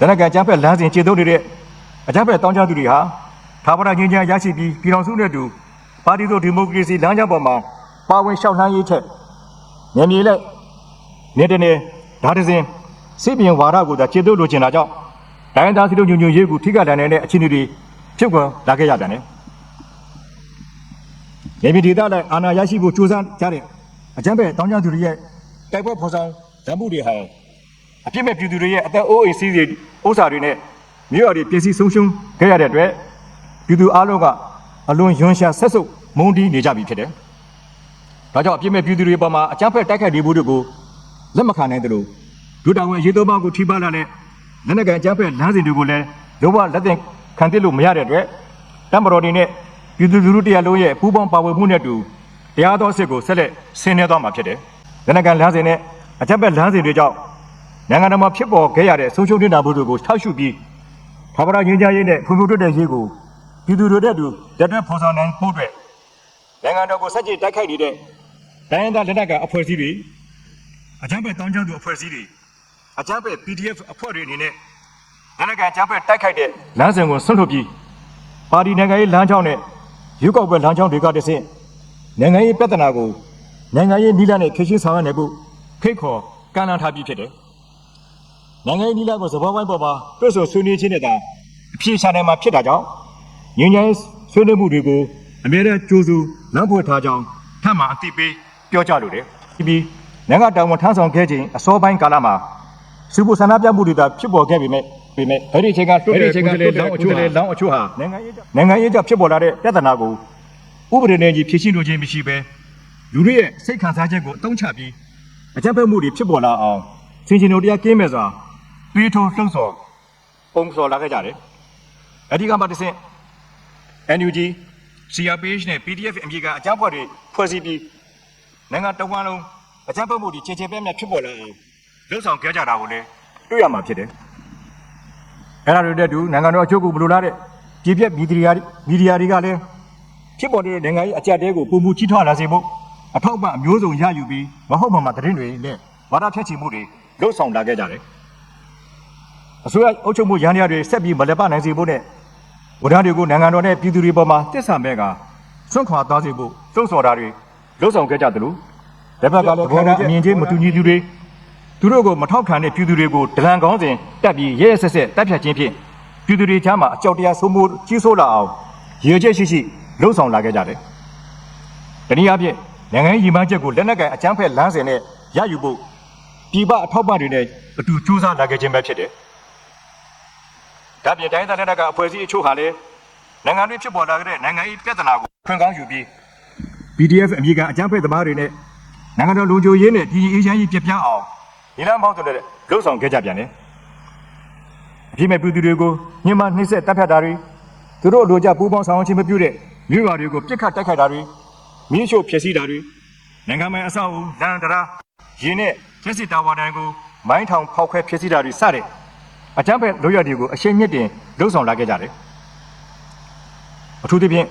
တနက်ကန်ကျန်းဖက်လမ်းစဉ်ခြေသုံးနေတဲ့အကျန်းဖက်တောင်းကြသူတွေဟာသာဝရငြိမ်းချမ်းရရှိပြီးပြည်တော်စုနဲ့တူပါတီသို့ဒီမိုကရေစီလမ်းကြောင်းပေါ်မှာပါဝင်လျှောက်လှမ်းရေးချက်မြင်မြေလက်နေတနေဒါတစဉ်စိတ်ပြင်ဝါဒကိုသာခြေသုံးလိုချင်တာကြောင့်တိုင်းသားစီတို့ညွညွရေးကိုထိခိုက်လာနိုင်တဲ့အခြေအနေတွေဖြစ်ပေါ်လာခဲ့ရပြန်တယ်။မြေပြည်ဒေသနဲ့အာဏာရရှိဖို့ကြိုးစားကြတဲ့အကြမ်းဖက်တောင်းကြသူတွေရဲ့တိုက်ပွဲဖော်ဆောင်ဓာတ်မှုတွေဟာ အပြစ်မဲ့ပြည်သူတွေရဲ့အသက်အိုးအိမ်စီးတွေဥစ္စာတွေနဲ့မြို့ရတွေပြည်စည်းဆုံးရှုံးခဲ့ရတဲ့အတွက်ပြည်သူအလုံးကအလွန်ယွန်းရှာဆက်ဆုပ်မုန်းတီးနေကြပြီဖြစ်တယ်။ဒါကြောင့်အပြစ်မဲ့ပြည်သူတွေပေါ်မှာအကြမ်းဖက်တိုက်ခိုက်နေမှုတွေကိုလက်မခံနိုင်သလိုဒုတောင်ဝင်ရေသုံးပါးကိုထိပါလာတဲ့လက်နက်ကန်အကြမ်းဖက်လမ်းစဉ်တွေကိုလည်းလုံးဝလက်သင့်ခံသိလို့မရတဲ့အတွက်တမတော်တွေနဲ့ပြည်သူလူထုတရားလုံးရဲ့ပူးပေါင်းပါဝင်မှုနဲ့အတူတရားတော်စစ်ကိုဆက်လက်ဆင်းနေသွားမှာဖြစ်တယ်။လက်နက်ကန်လမ်းစဉ်နဲ့အကြမ်းဖက်လမ်းစဉ်တွေကြောင့် နိုင်ငံတော်မှာဖြစ်ပေါ်ခဲ့ရတဲ့ဆုံးရှုံးနေတာမှုတွေကိုထောက်ရှုပြီးဘာဝရငြိမ်းချမ်းရေးနဲ့ဖွံ့ဖြိုးတိုးတက်ရေးကိုပြည်သူတွေတဲ့တူတက်တက်ဖော်ဆောင်နိုင်ဖို့အတွက်နိုင်ငံတော်ကိုစက်ကြည့်တိုက်ခိုက်နေတဲ့တိုင်းရင်းသားလက်နက်ကအဖွဲအစည်းတွေအကြမ်းဖက်တောင်းကျမ်းသူအဖွဲ့အစည်းတွေအကြမ်းဖက် PDF အဖွဲ့တွေအနေနဲ့လက်နက်ကအကြမ်းဖက်တိုက်ခိုက်တဲ့လမ်းစဉ်ကိုဆွန့်လွတ်ပြီးပါတီနိုင်ငံရေးလမ်းကြောင်းနဲ့ရွေးကောက်ပွဲလမ်းကြောင်းတွေကတဆင့်နိုင်ငံရေးပြဿနာကိုနိုင်ငံရေးနည်းလမ်းနဲ့ဖြေရှင်းဆောင်ရွက်နိုင်ဖို့ဖိတ်ခေါ်ကမ်းလှမ်းထားပြီးဖြစ်တယ် နိုင်ငံရေးနည်းလမ်းကိုသဘောပိုင်းပေါ်မှာတွတ်ဆိုဆွေးနွေးခြင်းနဲ့သာအပြည့်ရှာနိုင်မှာဖြစ်တာကြောင့်ငြိမ်းချမ်းရေးဆွေးနွေးမှုတွေကိုအမြဲတမ်းကြိုးစုလမ်းဖွင့်ထားကြောင်းထပ်မံအသိပေးပြောကြားလိုတယ်။ပြီးပြီးနိုင်ငံတော်ဝန်ထမ်းဆောင်ခဲ့ခြင်းအစောပိုင်းကာလမှာစုပူဆန္ဒပြမှုတွေသာဖြစ်ပေါ်ခဲ့ပေမဲ့ပေမဲ့အဲ့ဒီအချိန်ကတွတ်တဲ့ချိန်ကလောင်းအချို့လောင်းအချို့ဟာနိုင်ငံရေးနိုင်ငံရေးကြောင့်ဖြစ်ပေါ်လာတဲ့ပြဿနာကိုဥပဒေနဲ့ကြီးဖြေရှင်းလို့ခြင်းမရှိဘဲလူတွေရဲ့စိတ်ခံစားချက်ကိုအသုံးချပြီးအကြမ်းဖက်မှုတွေဖြစ်ပေါ်လာအောင်စင်ချင်တို့တရားကင်းမဲ့စွာ တွေးထိုးလှုံ့ဆော်ပုံဆော်လာခဲ့ကြတယ်။အဓိကမှတစ်ဆင့် NUG CRPH နဲ့ PDF အမည်ကအကြမ်းဖက်တွေဖွဲ့စည်းပြီးနိုင်ငံတော်ဝန်လုံးအကြမ်းဖက်မှုတွေချင်းချင်းပြဲပြဲဖြစ်ပေါ်လာအောင်လှုံ့ဆော်ခဲ့ကြတာကိုလည်းတွေ့ရမှာဖြစ်တယ်။အဲ့ဒါတွေတဲ့တူနိုင်ငံတော်အချို့ကိုဘယ်လိုလားတဲ့ပြည်ပြက်မီဒီယာမီဒီယာတွေကလည်းဖြစ်ပေါ်နေတဲ့နိုင်ငံရေးအကြက်တဲကိုပုံမှုကြီးထွားလာစေဖို့အထောက်အပံ့အမျိုးစုံရယူပြီးမဟုတ်မှန်မှသတင်းတွေနဲ့ဝါဒဖြန့်ချီမှုတွေလှုံ့ဆော်လာခဲ့ကြတယ်။ အစိုးရအုပ်ချုပ်မှုရန်ရတွေဆက်ပြီးမလက်ပနိုင်စေဖို့နဲ့ဝန်ထမ်းတွေကိုနိုင်ငံတော်နဲ့ပြည်သူတွေပေါ်မှာတစ္ဆာမဲ့ကစွန့်ခွာသွားစေဖို့စုံစော်တာတွေလှုံ့ဆော်ခဲ့ကြသလိုလက်ဘက်ကလည်းခေါင်းအမြင်ချင်းမတူညီသူတွေသူတို့ကိုမထောက်ခံတဲ့ပြည်သူတွေကိုဒလန်ကောင်းစဉ်တက်ပြီးရဲရဲဆက်ဆက်တပ်ဖြတ်ခြင်းဖြင့်ပြည်သူတွေကြားမှာအကြောက်တရားဆိုးမိုးကြီးဆိုးလာအောင်ရည်ရွယ်ချက်ရှိရှိလှုံ့ဆော်လာခဲ့ကြတယ်။တနည်းအားဖြင့်နိုင်ငံရေးရည်မှန်းချက်ကိုလက်နက်ကန်အကြမ်းဖက်လမ်းစဉ်နဲ့ရယူဖို့ပြည်ပအထောက်ပံ့တွေနဲ့အတူကြိုးစားလာခဲ့ခြင်းပဲဖြစ်တယ်။ ဒါပြင်တိုင်းသားလက်နက်ကအဖွဲ့အစည်းအချို့ဟာလည်းနိုင်ငံတွင်းဖြစ်ပေါ်လာတဲ့နိုင်ငံရေးပြဿနာကိုခွင့်ကောင်းယူပြီး PDF အမည်ကအကြမ်းဖက်သမားတွေနဲ့နိုင်ငံတော်လူမျိုးရေးနဲ့ဒီအေးချမ်းရေးပြပြအောင်ဒီလမ်းပေါင်းတဲ့လှုပ်ဆောင်ခဲ့ကြပြန်တယ်။အပြစ်မဲ့ပြည်သူတွေကိုညှဉ်းပန်းနှိပ်စက်တပ်ဖြတ်တာတွေသူတို့လိုကြပူးပေါင်းဆောင်ရွက်ခြင်းမပြုတဲ့မြို့ရွာတွေကိုပြစ်ခတ်တိုက်ခိုက်တာတွေမိရှို့ဖျက်ဆီးတာတွေနိုင်ငံပိုင်အဆောက်အဦလမ်းတရားရင်းနဲ့ကျစစ်တာဝါဒန်ကိုမိုင်းထောင်ဖောက်ခွဲဖျက်ဆီးတာတွေစတဲ့ အကြမ်းဖက်လုပ်ရတွေကိုအရှိန်မြင့်တင်လှုံ့ဆော်လာခဲ့ကြတယ်အထူးသဖြင့်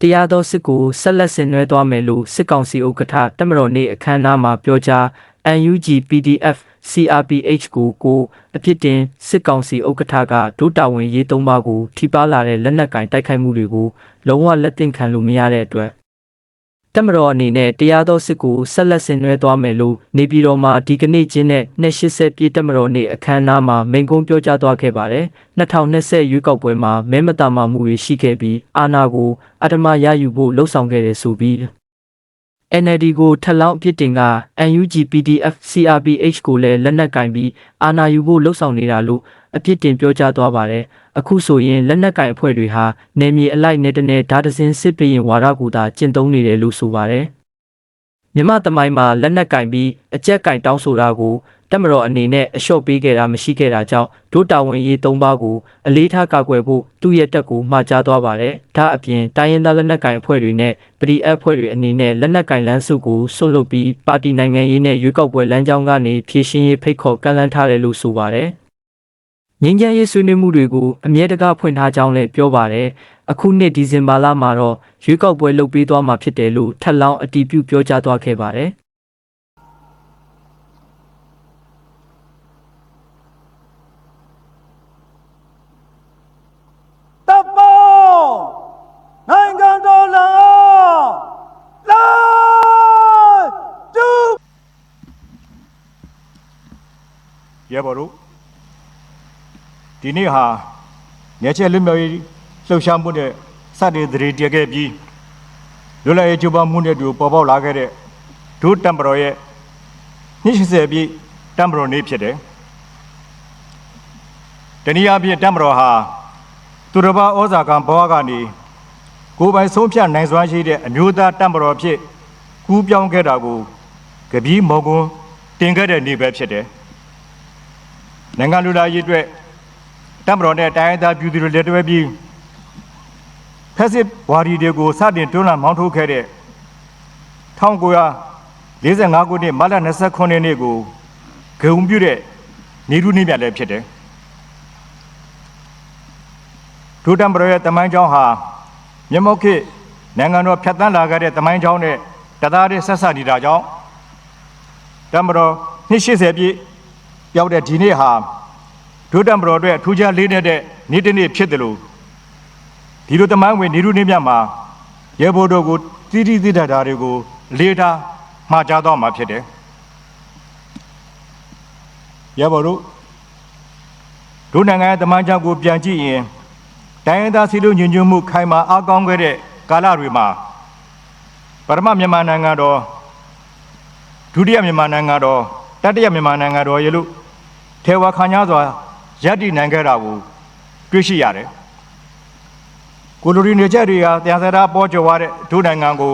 တရားတော်စစ်ကိုဆက်လက်ဆင်နွှဲသွားမယ်လို့စစ်ကောင်စီဥက္ကဋ္ဌတမတော်နေအခမ်းအနားမှာပြောကြား UNG PDF CRPH ကိုကိုအဖြစ်တင်စစ်ကောင်စီဥက္ကဋ္ဌကဒုတာဝန်ရေးသုံးပါးကိုထိပါလာတဲ့လက်နက်ကင်တိုက်ခိုက်မှုတွေကိုလုံးဝလက်သင့်ခံလို့မရတဲ့အတွက် တမတော်အနေနဲ့တရားတော်စစ်ကိုဆက်လက်ဆင်နွှဲသွားမယ်လို့နေပြည်တော်မှာဒီကနေ့ချင်းနဲ့280ပြည့်တမတော်နေအခမ်းအနားမှာမိန့်ခွန်းပြောကြားသွားခဲ့ပါတယ်2020ရွေးကောက်ပွဲမှာမဲမတမာမှုတွေရှိခဲ့ပြီးအာဏာကိုအတ္တမရယူဖို့လှုံ့ဆော်ခဲ့တယ်ဆိုပြီး NLD ကိုထက်လောင်းအဖြစ်တင်က UNG PDF CRPH ကိုလည်းလက်နက်ကင်ပြီးအာဏာယူဖို့လှုံ့ဆော်နေတာလို့ အဖြစ်တင်ပြောကြားသွားပါတယ်။အခုဆိုရင်လက်နက်ကင်အဖွဲ့တွေဟာနေမြေအလိုက်နဲ့တနေဓာတ်တစင်းစစ်ပရင်ဝါဒကူတာကျင့်သုံးနေတယ်လို့ဆိုပါတယ်။မြမတမိုင်းမှာလက်နက်ကင်ပြီးအကြက်ကင်တောင်းဆိုတာကိုတက်မတော်အနေနဲ့အလျှော့ပေးခဲ့တာမရှိခဲ့တာကြောင့်ဒုတာဝန်ရေး၃ပါးကိုအလေးထားကာကွယ်ဖို့သူ့ရဲ့တက်ကိုမှာကြားသွားပါတယ်။ဒါအပြင်တိုင်းရင်းသားလက်နက်ကင်အဖွဲ့တွေနဲ့ပရိအပ်အဖွဲ့တွေအနေနဲ့လက်နက်ကင်လမ်းစုကိုဆွတ်လွတ်ပြီးပါတီနိုင်ငံရေးနဲ့ရွေးကောက်ပွဲလမ်းကြောင်းကနေဖြည့်ရှင်းရေးဖိတ်ခေါ်ကန့်လန့်ထားတယ်လို့ဆိုပါတယ်။ ငင်းကြမ်းရေးဆွေးနွေးမှုတွေကိုအမြဲတကားဖွင့်ထားကြောင်းလည်းပြောပါတယ်။အခုနှစ်ဒီဇင်ဘာလမှာတော့ရွေးကောက်ပွဲလုပ်ပေးသွားမှာဖြစ်တယ်လို့ထပ်လောင်းအတည်ပြုပြောကြားသွားခဲ့ပါတယ်။ Yeah, Baru. ဒီနေ့ဟာညချက်လွတ်မြောက်ရေးလှုပ်ရှားမှုနဲ့စတင်သတိတည်ခဲ့ပြီးလွတ်လပ်ရေးကြိုးပမ်းမှုနဲ့တူပေါ်ပေါက်လာခဲ့တဲ့ဒုတမ်ပရောရဲ့20ပြည့်တမ်ပရောနေ့ဖြစ်တယ်တနည်းအားဖြင့်တမ်ပရောဟာသူတစ်ပါးဩဇာကံဘဝကနေကိုယ်ပိုင်ဆုံးဖြတ်နိုင်စွမ်းရှိတဲ့အမျိုးသားတမ်ပရောဖြစ်ကူးပြောင်းခဲ့တာကိုကပီးမော်ကွန်းတင်ခဲ့တဲ့နေ့ပဲဖြစ်တယ်နိုင်ငံလူသားရေးအတွက် တမ်ပရောနဲ့တိုင်းရင်းသားပြည်သူတွေလက်တွဲပြီးဖက်စစ်ဝါဒီတွေကိုစတင်တွန်းလှန်မောင်းထုတ်ခဲ့တဲ့1945ခုနှစ်မတ်လ29ရက်နေ့ကိုဂုံပြုတဲ့နေရုနေ့မြတ်လည်းဖြစ်တယ်ဒုတမ်ပရောရဲ့တမိုင်းကြောင်းဟာမြမောက်ခေတ်နိုင်ငံတော်ဖြတ်တန်းလာခဲ့တဲ့တမိုင်းကြောင်းနဲ့တသားတည်းဆက်ဆက်နေတာကြောင့်တမ်ပရော280ပြည့်ရောက်တဲ့ဒီနေ့ဟာ ဒုတမ်ပရောအတွက်ထူးခြားလေးနေတဲ့နေ့တစ်နေ့ဖြစ်တယ်လို့ဒီလိုတမိုင်းဝင်နေရုနေ့မြတ်မှာရေဘိုးတို့ကိုတိတိတိတတာတွေကိုလေးထားမှာကြားတော့မှာဖြစ်တယ်ရေဘိုးတို့ဒုနိုင်ငံရဲ့တမိုင်းကြောင်းကိုပြန်ကြည့်ရင်တိုင်းရင်းသားစီလူညွညွတ်မှုခိုင်မာအားကောင်းခဲ့တဲ့ကာလတွေမှာပရမမြန်မာနိုင်ငံတော်ဒုတိယမြန်မာနိုင်ငံတော်တတိယမြန်မာနိုင်ငံတော်ရေလို့ထေဝါခါညာစွာ ရပ်တည်နိုင်ခဲ့တာကိုတွေ့ရှိရတယ်ကိုလိုရီနေချက်တွေကတရားစရာပေါ်ကျော်သွားတဲ့ဒုနိုင်ငံကို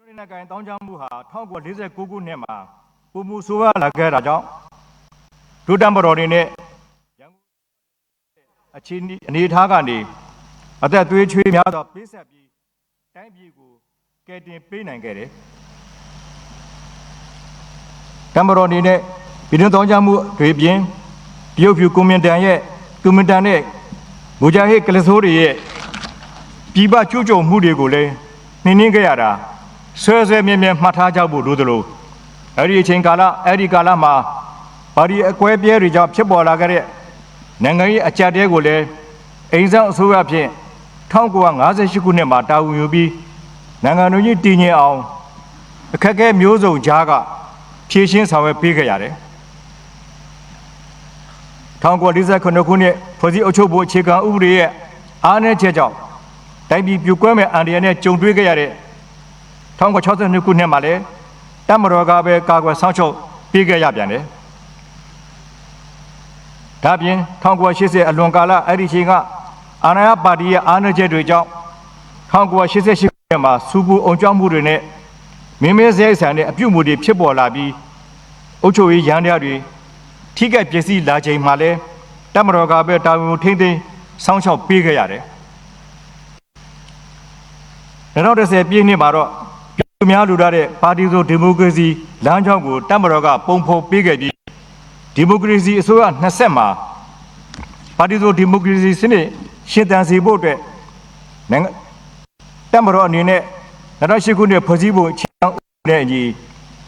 ကျွန်းနဲ့ကင်တောင်းချမှုဟာ1949ခုနှစ်မှာပုံမှုဆိုးရလာခဲ့တာကြောင့်ဒုတမ်ဘတော်တွေနဲ့ရန်ကုန်အခြေအနေထားကနေအသက်သွေးချွေးများစွာပေးဆက်ပြီးတိုင်းပြည်ကိုကယ်တင်ပေးနိုင်ခဲ့တယ်တမ်ဘတော်အနေနဲ့ပြည်တွင်းတောင်းချမှုတွေပြင်တရုတ်ဖြူကွန်မန်တန်ရဲ့ကွန်မန်တန်နဲ့မူဂျာဟစ်ကလဆိုးတွေရဲ့ပြည်ပကျူးကျော်မှုတွေကိုလည်းနှင်းနှင်းခဲ့ရတာ ဆွဲဆွဲမြဲမြဲမှတ်ထားကြဖို့လိုသလိုအဲ့ဒီအချိန်ကာလအဲ့ဒီကာလမှာပါတီအကွဲပြဲတွေကြောင့်ဖြစ်ပေါ်လာခဲ့တဲ့နိုင်ငံရေးအကြက်တဲကိုလည်းအိမ်ဆောင်အစိုးရဖြင့်1958ခုနှစ်မှာတာဝန်ယူပြီးနိုင်ငံတော်ကြီးတည်ငြိမ်အောင်အခက်အခဲမျိုးစုံကြားကဖြည့်ရှင်းဆောင်ရွက်ပေးခဲ့ရတယ်1949ခုနှစ်ဖွဲ့စည်းအုပ်ချုပ်ဖို့အခြေခံဥပဒေရဲ့အားနည်းချက်ကြောင့်တိုင်းပြည်ပြိုကွဲမဲ့အန္တရာယ်နဲ့ကြုံတွေ့ခဲ့ရတဲ့ 1962ခုနှစ်မှာလည်းတမတော်ကပဲကာကွယ်ဆောင်ချုပ်ပေးခဲ့ရပြန်တယ်။ဒါပြင်1980အလွန်ကာလအဲ့ဒီချိန်ကအာဏာရပါတီရဲ့အားနည်းချက်တွေကြောင့်1988ခုနှစ်မှာစူပူအောင်ကြောက်မှုတွေနဲ့မင်းမဲစရိုက်ဆန်တဲ့အပြုတ်မှုတွေဖြစ်ပေါ်လာပြီးအုပ်ချုပ်ရေးရန်တရားတွေထိခိုက်ပျက်စီးလာချိန်မှာလဲတမတော်ကပဲတာဝန်ကိုထိမ့်သိမ်းစောင့်ရှောက်ပေးခဲ့ရတယ်။2010ပြည့်နှစ်မှာတော့ပြည် သူများလူထားတဲ့ပါတီဆိုဒီမိုကရေစီလမ်းကြောင်းကိုတမတော်ကပုံဖော်ပေးခဲ့ပြီးဒီမိုကရေစီအစိုးရ20မှာပါတီဆိုဒီမိုကရေစီစနစ်ရှင်သန်စေဖို့အတွက်နိုင်ငံတမတော်အနေနဲ့2008ခုနှစ်ဖွဲ့စည်းပုံအခြေခံဥပဒေနဲ့အညီ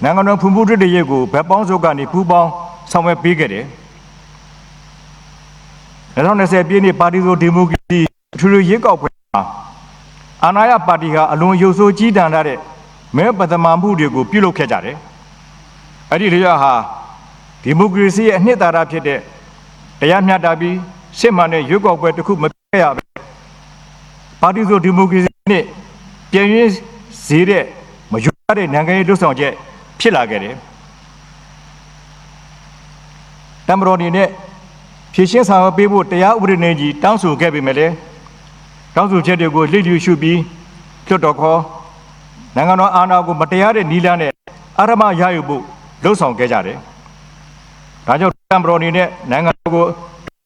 နိုင်ငံတော်ဖွံ့ဖြိုးတိုးတက်ရေးကိုဗက်ပေါင်းစုပ်ကနေပူးပေါင်းဆောင်ရွက်ပေးခဲ့တယ်2020ပြည့်နှစ်ပါတီဆိုဒီမိုကရေစီအထူးရွေးကောက်ပွဲမှာအာဏာရပါတီဟာအလွန်ရုပ်ဆိုးကြီးတန်တဲ့ မဲပဒမာမှုတွေကိုပြုလုပ်ခဲ့ကြတယ်။အဲ့ဒီလျော့ဟာဒီမိုကရေစီရဲ့အနှစ်သာရဖြစ်တဲ့တရားမျှတပြီးစစ်မှန်တဲ့ရွေးကောက်ပွဲတစ်ခုမပြရပဲပါတီဆိုဒီမိုကရေစီနဲ့ပြည်ရင်းစေတဲ့မရွရတဲ့နိုင်ငံရေးလွတ်ဆောင်ချက်ဖြစ်လာခဲ့တယ်။တမတော်နေနဲ့ဖြည့်ရှင်းဆောင်ရွက်ပေးဖို့တရားဥပဒေနဲ့ကြီးတောင်းဆိုခဲ့ပေမဲ့လည်းတောင်းဆိုချက်တွေကိုလိလျူရှုပြီးလွတ်တော်ခေါ် နိုင်ငံတော်အာဏာကိုမတရားတဲ့နီလန်းနဲ့အာရမရယူဖို့လှုံ့ဆော်ခဲ့ကြတယ်ဒါကြောင့်တံပတော်အနေနဲ့နိုင်ငံတော်ကို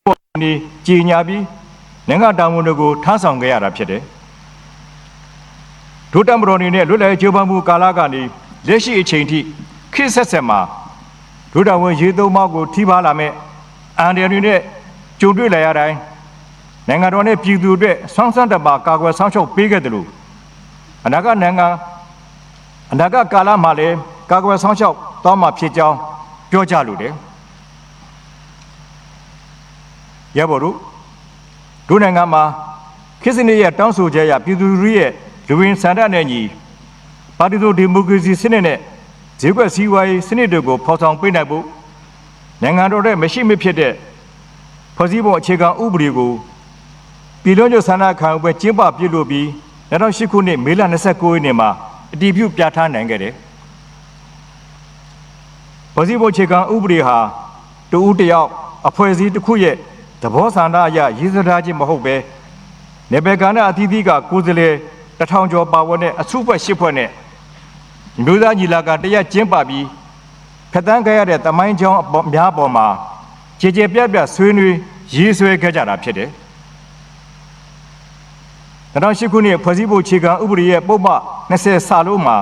ပေါ်နေကြီးညာပြီးနိုင်ငံတာဝန်တွေကိုထမ်းဆောင်ခဲ့ရတာဖြစ်တယ်ဒုတံပတော်အနေနဲ့လွတ်လပ်ရေးကြိုးပမ်းမှုကာလကနေလက်ရှိအချိန်ထိခေတ်ဆက်ဆက်မှာဒုတဝန်ရေသုံးမောက်ကိုထိပါလာမဲ့အန်ဒီရီနဲ့ကြုံတွေ့လာရတိုင်းနိုင်ငံတော်နဲ့ပြည်သူအတွက်ဆောင်းဆန်းတပါကာကွယ်ဆောင်ရှောက်ပေးခဲ့တယ်လို့အနာဂတ်နိုင်ငံ အနာဂတ်ကာလမှာလည်းကာကွယ်ဆောင်ရှောက်သွားမှာဖြစ်ကြောင်းပြောကြလိုတယ်ရပါတို့ဒုနိုင်ငံမှာခေတ်စနစ်ရဲ့တောင်းဆိုချက်အရပြည်သူလူထုရဲ့လူဝင်ဆန္ဒနဲ့ညီပါတီတို့ဒီမိုကရေစီစနစ်နဲ့ဈေးကွက်စည်းဝါးရေးစနစ်တွေကိုဖော်ဆောင်ပေးနိုင်ဖို့နိုင်ငံတော်ရဲ့မရှိမဖြစ်တဲ့ဖွဲ့စည်းပုံအခြေခံဥပဒေကိုပြည်လုံးကျွဆန္ဒခံယူပွဲကျင်းပပြုလုပ်ပြီး2008ခုနှစ်မေလ29ရက်နေ့မှာ အတည်ပြုပြဋ္ဌာန်းနိုင်ခဲ့တယ်။ဖွဲ့စည်းပုံအခြေခံဥပဒေဟာတူဦးတယောက်အဖွဲ့အစည်းတစ်ခုရဲ့သဘောဆန္ဒအရရည်စထားခြင်းမဟုတ်ပဲနေပယ်ကဏ္ဍအသီးသီးကကိုယ်စားလှယ်တစ်ထောင်ကျော်ပါဝင်တဲ့အစုဖွဲ့ရှစ်ဖွဲ့နဲ့မျိုးသားညီလာခံတရက်ကျင်းပပြီးဖက်တန်းခဲ့ရတဲ့တမိုင်းချောင်းအပေါ်များပေါ်မှာခြေခြေပြတ်ပြတ်ဆွေးနွေးရေးဆွဲခဲ့ကြတာဖြစ်တယ်။ 2008ခုနှစ်ဖွဲ့စည်းပုံအခြေခံဥပဒေရဲ့ပုံမှန်20စာလုံးမှာ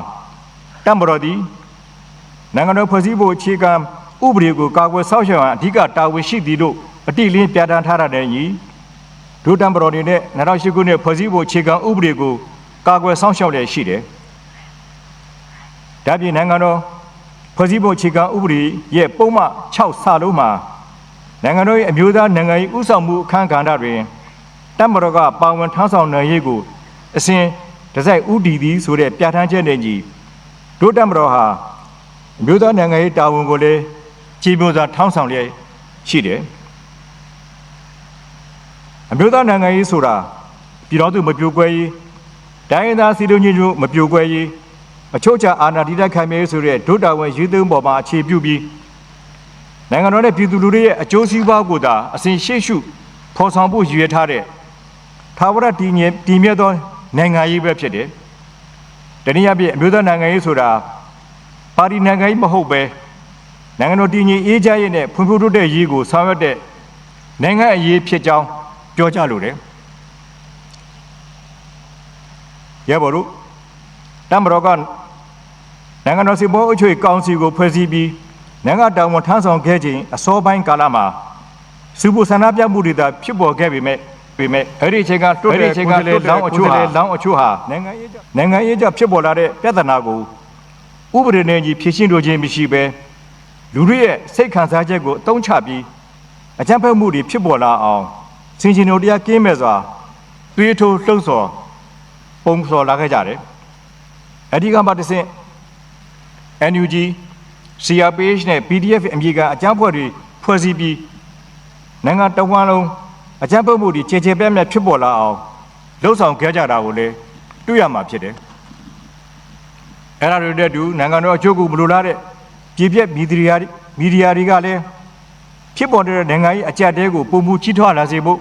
တမ္ပတော်သည်နိုင်ငံတော်ဖွဲ့စည်းပုံအခြေခံဥပဒေကိုကာကွယ်ဆောက်ရှောက်ရန်အဓိကတာဝန်ရှိသည်လို့အတိအလင်းပြဋ္ဌာန်းထားတဲ့ညီဒုတမ္ပတော်အနေနဲ့2008ခုနှစ်ဖွဲ့စည်းပုံအခြေခံဥပဒေကိုကာကွယ်ဆောက်ရှောက်လျက်ရှိတယ်။ဒါပြင်နိုင်ငံတော်ဖွဲ့စည်းပုံအခြေခံဥပဒေရဲ့ပုံမှန်6စာလုံးမှာနိုင်ငံတော်ရဲ့အမျိုးသားနိုင်ငံရေးဥဆောင်မှုအခမ်းကဏ္ဍတွင် တမ္ပတော်ကပါဝင်ထမ်းဆောင်နိုင်ရေးကိုအစဉ်တစိုက်ဥတီသည်ဆိုတဲ့ပြဋ္ဌာန်းချက်နဲ့ညီဒုတမ္ပတော်ဟာအမျိုးသားနိုင်ငံရေးတာဝန်ကိုလည်းခြေပြုံးစွာထောင်းဆောင်လျက်ရှိတယ်။အမျိုးသားနိုင်ငံရေးဆိုတာပြည်တော်သူမပြိုကွဲရေးတိုင်းရင်းသားစီလုံးချင်းတို့မပြိုကွဲရေးအချို့ချအာဏာတည်တတ်ခံမြဲဆိုတဲ့ဒုတာဝန်ရေးသွင်းပေါ်မှာအခြေပြုပြီးနိုင်ငံတော်နဲ့ပြည်သူလူထုရဲ့အကျိုးစီးပွားကိုသာအစဉ်ရှေ့ရှုဖော်ဆောင်ဖို့ရည်ရွယ်ထားတဲ့ သာဝရတည်ငြိမ်တည်မြဲသောနိုင်ငံရေးပဲဖြစ်တယ်။တနည်းအားဖြင့်အမျိုးသားနိုင်ငံရေးဆိုတာပါတီနိုင်ငံရေးမဟုတ်ပဲနိုင်ငံတော်တည်ငြိမ်အေးချမ်းရေးနဲ့ဖွံ့ဖြိုးတိုးတက်ရေးကိုဆောင်ရွက်တဲ့နိုင်ငံအရေးဖြစ်ကြောင်းပြောကြလိုတယ်။ရဲဘော်တို့တမ္မတော်ကနိုင်ငံတော်စီပေါ်အချွေကောင်စီကိုဖွဲ့စည်းပြီးနိုင်ငံတောင်ဝန်ထမ်းဆောင်ခဲ့ခြင်းအစောပိုင်းကာလမှာစုပူဆန္ဒပြမှုတွေသာဖြစ်ပေါ်ခဲ့ပေမဲ့ ပေမဲ့အဲ့ဒီအချိန်ကတွတ်တဲ့အချိန်ကလည်းလောင်းအချို့ဟာလောင်းအချို့ဟာနိုင်ငံရေးကြောင့်နိုင်ငံရေးကြောင့်ဖြစ်ပေါ်လာတဲ့ပြဿနာကိုဥပဒေနဲ့ကြီးဖြေရှင်းလိုခြင်းမရှိဘဲလူတွေရဲ့စိတ်ခံစားချက်ကိုအတုံးချပြီးအကြမ်းဖက်မှုတွေဖြစ်ပေါ်လာအောင်စင်ရှင်တို့တရားကင်းမဲ့စွာတွေးထိုးလှုံ့ဆော်ပုံဆော်လာခဲ့ကြတယ်အဓိကမှတစ်ဆင့် NUG CRPH နဲ့ PDF အမည်ကအကြမ်းဖွဲ့တွေဖွဲ့စည်းပြီးနိုင်ငံတော်ဝန်လုံး အကြမ်းဖက်မှုတွေခြေခြေပြတ်ပြတ်ဖြစ်ပေါ်လာအောင်လှုံ့ဆော်ခဲ့ကြတာကိုလည်းတွေ့ရမှာဖြစ်တယ်။အဲ့ဒါတွေတဲ့တူနိုင်ငံတော်အကျိုးကိုမလိုလားတဲ့ပြည်ပြက်မီဒီယာမီဒီယာတွေကလည်းဖြစ်ပေါ်တဲ့နိုင်ငံရေးအကြက်တဲကိုပုံမှုကြီးထွားလာစေဖို့